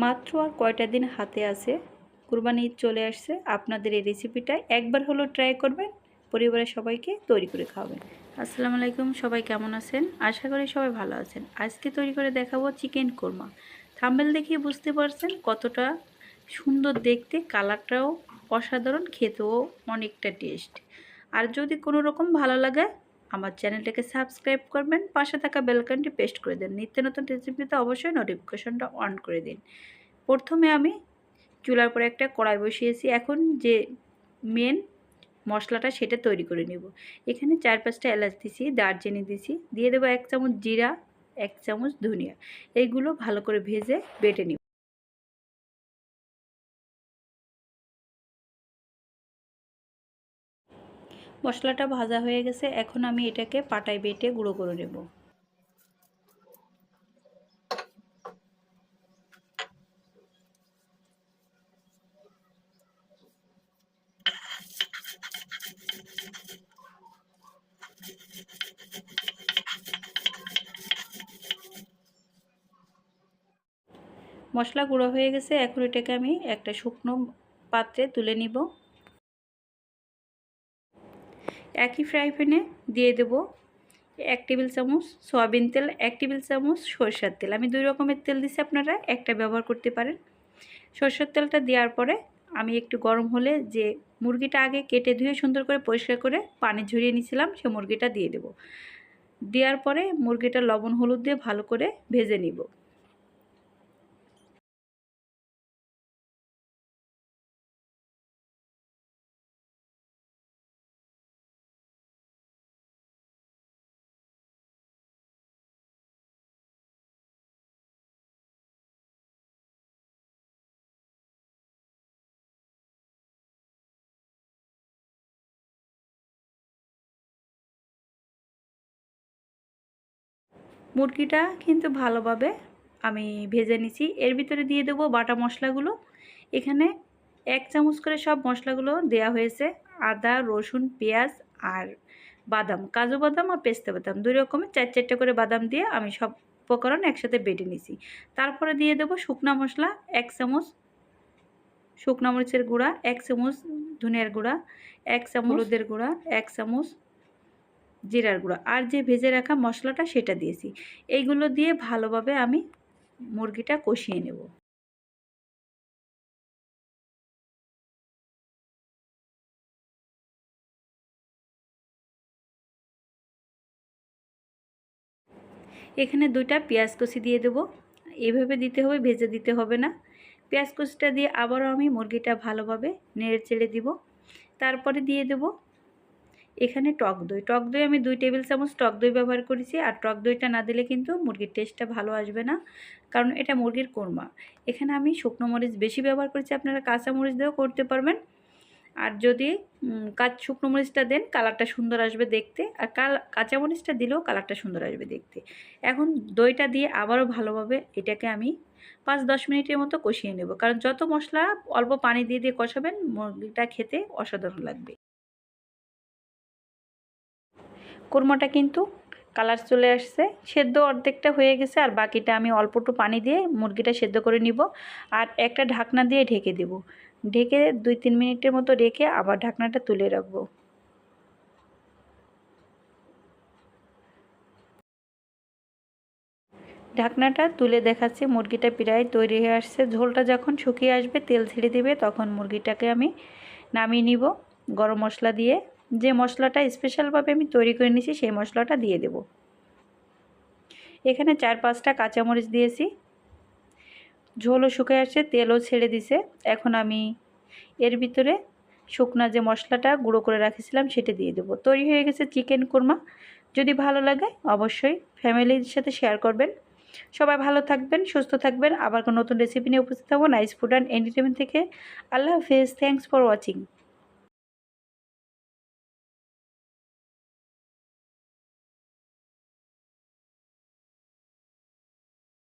মাত্র আর কয়টা দিন হাতে আছে? কুরবানি ঈদ চলে আসছে। আপনাদের এই রেসিপিটা একবার হলো ট্রাই করবেন, পরিবারের সবাইকে তৈরি করে খাওয়াবেন। আসসালামু আলাইকুম, সবাই কেমন আছেন? আশা করি সবাই ভালো আছেন। আজকে তৈরি করে দেখাবো চিকেন কোরমা থাম্বেল দেখিয়ে বুঝতে পারছেন কতটা সুন্দর দেখতে কালারটাও অসাধারণ, খেতেও অনেকটা টেস্ট আর যদি কোনো রকম ভালো লাগে আমার চ্যানেলটাকে সাবস্ক্রাইব করবেন, পাশে থাকা বেলকানটি পেস্ট করে দেন। নিত্য নতুন রেসিপিতে অবশ্যই নোটিফিকেশনটা অন করে দিন। প্রথমে আমি চুলার পরে একটা কড়াই বসিয়েছি। এখন যে মেন মশলাটা সেটা তৈরি করে নেব। এখানে চার পাঁচটা এলাচ দিছি, দারচিনি দিছি। দিয়ে দেবো এক চামচ জিরা, এক চামচ ধনিয়া। এইগুলো ভালো করে ভেজে বেটে নিব। মশলাটা ভাজা হয়ে গেছে, এখন আমি এটাকে পাটায় বেটে গুঁড়ো করে নেব। মশলা গুঁড়ো হয়ে গেছে, এখন এটাকে আমি একটা শুকনো পাত্রে তুলে নিব। একই ফ্রাই প্যানে দিয়ে দেব এক টেবিল চামচ সয়াবিন তেল, এক টেবিল চামচ সরষের তেল। আমি দুই রকমের তেল দিছি, আপনারা একটা ব্যবহার করতে পারেন। সরষের তেলটা দেওয়ার পরে আমি একটু গরম হলে যে মুরগিটা আগে কেটে ধুয়ে সুন্দর করে পরিষ্কার করে পানি ঝরিয়ে নিয়েছিলাম সে মুরগিটা দিয়ে দেব। দেওয়ার পরে মুরগিটা লবণ হলুদ দিয়ে ভালো করে ভেজে নিব। মুরগিটা কিন্তু ভালোভাবে আমি ভেজে নিছি। এর ভিতরে দিয়ে দেবো বাটা মশলাগুলো। এখানে এক চামচ করে সব মশলাগুলো দেয়া হয়েছে। আদা রসুন পেঁয়াজ আর বাদাম কাজু বাদাম আর পেস্তা বাদাম। দুই রকমের চার চারটে করে বাদাম দিয়ে আমি সব উপকরণ একসাথে বেটে নিছি। তারপরে দিয়ে দেবো শুকনা মশলা এক চামচ শুকনা মরিচের গুঁড়া এক চামচ ধনিয়ার গুঁড়া এক চামচ হলুদের গুঁড়া এক চামচ জিরার গুঁড়ো। আর যে ভেজে রাখা মশলাটা সেটা দিয়েছি। এইগুলো দিয়ে ভালোভাবে আমি মুরগিটা কষিয়ে নেব। এখানে দুইটা পেঁয়াজ কষি দিয়ে দেবো। এভাবে দিতে হবে, ভেজে দিতে হবে না। পেঁয়াজ কষিটা দিয়ে আবারও আমি মুরগিটা ভালোভাবে নেড়ে চেড়ে দিব। তারপরে দিয়ে দেবো এখানে টক দই। টক দই আমি দুই টেবিল চামচ টক দই ব্যবহার করেছি আর টক দইটা না দিলে কিন্তু মুরগির টেস্টটা ভালো আসবে না, কারণ এটা মুরগির কোরমা। এখানে আমি শুকনো মরিচ বেশি ব্যবহার করেছি, আপনারা কাঁচা মরিচ দিয়েও করতে পারবেন। আর যদি কাঁচ শুকনো মরিচটা দেন, কালারটা সুন্দর আসবে দেখতে। আর কাল কাঁচা মরিচটা দিলেও কালারটা সুন্দর আসবে দেখতে। এখন দইটা দিয়ে আবারও ভালোভাবে এটাকে আমি পাঁচ দশ মিনিটের মতো কষিয়ে নেব। কারণ যত মশলা অল্প পানি দিয়ে দিয়ে কষাবেন, মুরগিটা খেতে অসাধারণ লাগবে। কোরমাটা কিন্তু কালার চলে আসছে। সেদ্ধ অর্ধেকটা হয়ে গেছে আর বাকিটা আমি অল্প একটু পানি দিয়ে মুরগিটা সেদ্ধ করে নিব আর একটা ঢাকনা দিয়ে ঢেকে দেব। ঢেকে দুই তিন মিনিটের মতো রেখে আবার ঢাকনাটা তুলে রাখব। ঢাকনাটা তুলে দেখাচ্ছি, মুরগিটা প্রায় তৈরি হয়ে আসছে। ঝোলটা যখন শুকিয়ে আসবে, তেল ছেড়ে দেবে, তখন মুরগিটাকে আমি নামিয়ে নিব গরম মশলা দিয়ে। যে মশলাটা স্পেশালভাবে আমি তৈরি করে নিয়েছি, সেই মশলাটা দিয়ে দেব। এখানে চার পাঁচটা কাঁচামরিচ দিয়েছি। ঝোলও শুকিয়ে আসছে, তেলও ছেড়ে দিছে। এখন আমি এর ভিতরে শুকনা যে মশলাটা গুঁড়ো করে রাখেছিলাম, সেটা দিয়ে দেবো। তৈরি হয়ে গেছে চিকেন কোরমা। যদি ভালো লাগে, অবশ্যই ফ্যামিলির সাথে শেয়ার করবেন। সবাই ভালো থাকবেন, সুস্থ থাকবেন। আবার কোনো নতুন রেসিপি নিয়ে উপস্থিত হব নাইস ফুড অ্যান্ড এন্টারটেনমেন্ট থেকে। আল্লাহ হাফেজ থ্যাংকস ফর ওয়াচিং